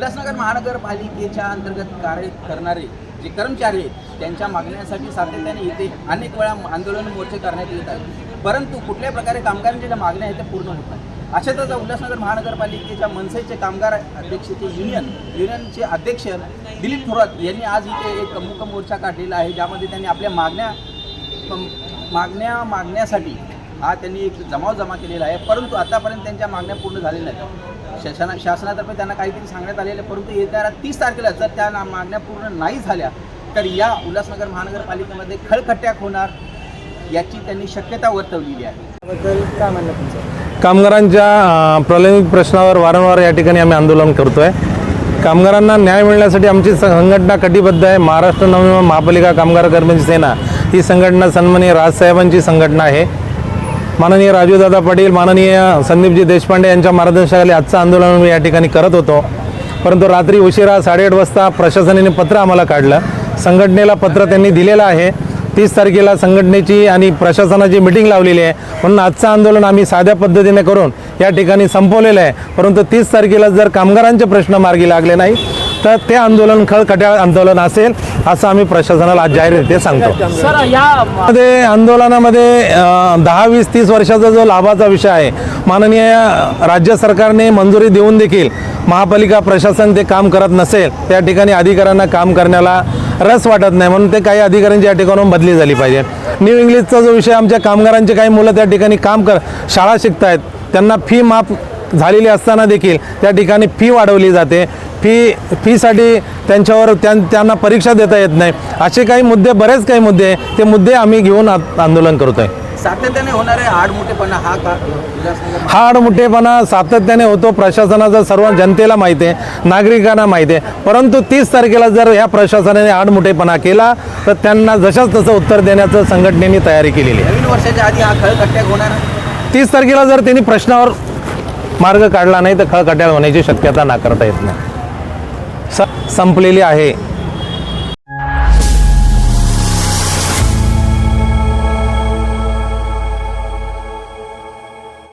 उल्हासनगर महानगरपालिकेच्या अंतर्गत कार्य करणारे जे कर्मचारी आहेत त्यांच्या मागण्यासाठी सातत्याने इथे अनेक वेळा आंदोलन मोर्चे करण्यात येत आहेत. परंतु कुठल्या प्रकारे कामगारांच्या ज्या मागण्या आहेत त्या पूर्ण होत नाही अशातच उल्हासनगर महानगरपालिकेच्या मनसेचे कामगार अध्यक्षचे युनियन युनियनचे अध्यक्ष दिलीप थोरात यांनी आज इथे एक मुक मोर्चा काढलेला आहे ज्यामध्ये त्यांनी आपल्या मागण्या मागण्या मागण्यासाठी हा त्यांनी एक जमाव जमा केलेला आहे. परंतु आतापर्यंत त्यांच्या मागण्या पूर्ण झालेल्या नाहीत. शासना शासनातर्फे त्यांना काहीतरी सांगण्यात आलेलं आहे. परंतु येत्या तीस तारखेला जर त्या मागण्या पूर्ण नाही झाल्या तर या उल्हासनगर महानगरपालिकेमध्ये खळखट्याक होणार याची त्यांनी शक्यता वर्तवलेली आहे. बद्दल काय म्हणणं तुमचं? कामगारांच्या प्रलंबित प्रश्नावर वारंवार या ठिकाणी आम्ही आंदोलन करतो आहे कामगारांना न्याय मिळण्यासाठी आमची संघटना कटिबद्ध आहे. महाराष्ट्र नवनिर्माण महापालिका कामगार कर्मचारी सेना ही संघटना सन्माननीय राजसाहेबांची संघटना आहे. माननीय राजूदादा पाटील माननीय संदीपजी देशपांडे यांच्या मार्गदर्शनाखाली आजचं आंदोलन मी या ठिकाणी करत होतो. परंतु रात्री उशिरा साडेआठ वाजता प्रशासनाने पत्र आम्हाला काढलं. संघटनेला पत्र त्यांनी दिलेलं आहे. तीस तारखेला संघटनेची आणि प्रशासनाची मिटिंग लावलेली आहे. म्हणून आजचं आंदोलन आम्ही साध्या पद्धतीने करून या ठिकाणी संपवलेलं आहे. परंतु तीस तारखेला जर कामगारांचे प्रश्न मार्गी लागले नाही तर ते आंदोलन खळखट्याळ आंदोलन असेल असं आम्ही प्रशासनाला आज जाहीररीत्या सांगतो. सर या मध्ये आंदोलनामध्ये दहा वीस तीस वर्षाचा जो लाभाचा विषय आहे माननीय राज्य सरकारने मंजुरी देऊन देखील महापालिका प्रशासन ते काम करत नसेल त्या ठिकाणी अधिकाऱ्यांना काम करण्याला रस वाटत नाही म्हणून ते काही अधिकाऱ्यांची या ठिकाणून बदली झाली पाहिजे. न्यू इंग्लिशचा जो विषय आमच्या कामगारांचे काही मुलं त्या ठिकाणी काम कर शाळा शिकतायत त्यांना फी माफ झालेली असताना देखील त्या ठिकाणी फी वाढवली जाते. फी फीसाठी त्यांच्यावर त्यां त्यांना परीक्षा देता येत नाही. असे काही मुद्दे बरेच काही मुद्दे आहे. ते मुद्दे आम्ही घेऊन आंदोलन करतोय सातत्याने होणारे आडमुठेपणा हा का हा आडमुठेपणा सातत्याने होतो. प्रशासनाचा सर्व जनतेला माहिती आहे. नागरिकांना माहिती आहे. परंतु तीस तारखेला जर ह्या प्रशासनाने आडमुठेपणा केला तर त्यांना जशाच तसं उत्तर देण्याचं संघटनेने तयारी केलेली आहे. नवीन वर्षाच्या आधी हा खळखट्याक होणार? तीस तारखेला जर त्यांनी प्रश्नावर मार्ग काढला नाही तर खळखट्याळ होण्याची शक्यता नाकारता येत नाही. संपलेली आहे.